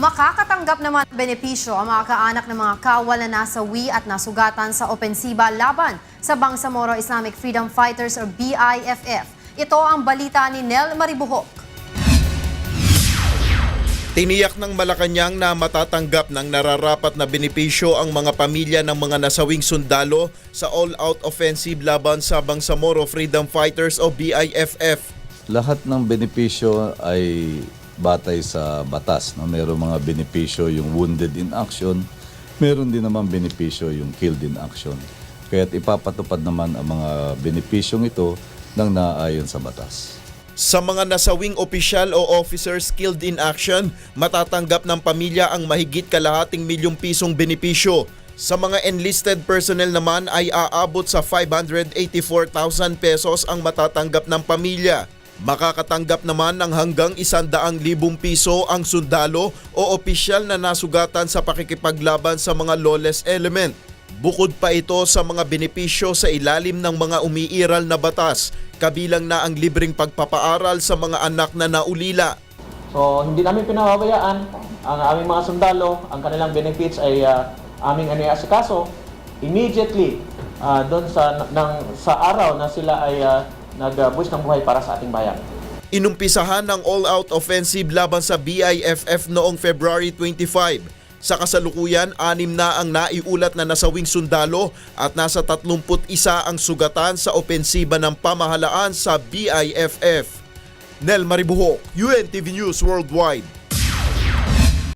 Makakatanggap naman ng benepisyo ang mga kaanak ng mga kawal na nasawi at nasugatan sa opensiba laban sa Bangsamoro Islamic Freedom Fighters or BIFF. Ito ang balita ni Nel Maribuhok. Tiniyak ng Malacanang na matatanggap ng nararapat na benepisyo ang mga pamilya ng mga nasawing sundalo sa all-out offensive laban sa Bangsamoro Freedom Fighters o BIFF. Lahat ng benepisyo ay batay sa batas. No? Meron mga benepisyo yung wounded in action, meron din naman benepisyo yung killed in action. Kaya't ipapatupad naman ang mga benepisyong ito ng naayon sa batas. Sa mga nasawing opisyal o officers killed in action, matatanggap ng pamilya ang mahigit kalahating milyong pisong benepisyo. Sa mga enlisted personnel naman ay aabot sa 584,000 pesos ang matatanggap ng pamilya. Makakatanggap naman ng hanggang 100,000 piso ang sundalo o opisyal na nasugatan sa pakikipaglaban sa mga lawless element. Bukod pa ito sa mga benepisyo sa ilalim ng mga umiiral na batas, kabilang na ang libreng pagpapaaral sa mga anak na naulila. So, hindi namin pinababayaan ang aming mga sundalo, ang kanilang benefits ay uh, aming aniasikaso immediately uh, doon sa ng sa araw na sila ay uh, nagbuwis ng buhay para sa ating bayan. Inumpisahan ng all-out offensive laban sa BIFF noong February 25. Sa kasalukuyan, anim na ang naiulat na nasawing sundalo at nasa 31 ang sugatan sa opensiba ng pamahalaan sa BIFF. Nel Maribuho, UNTV News Worldwide.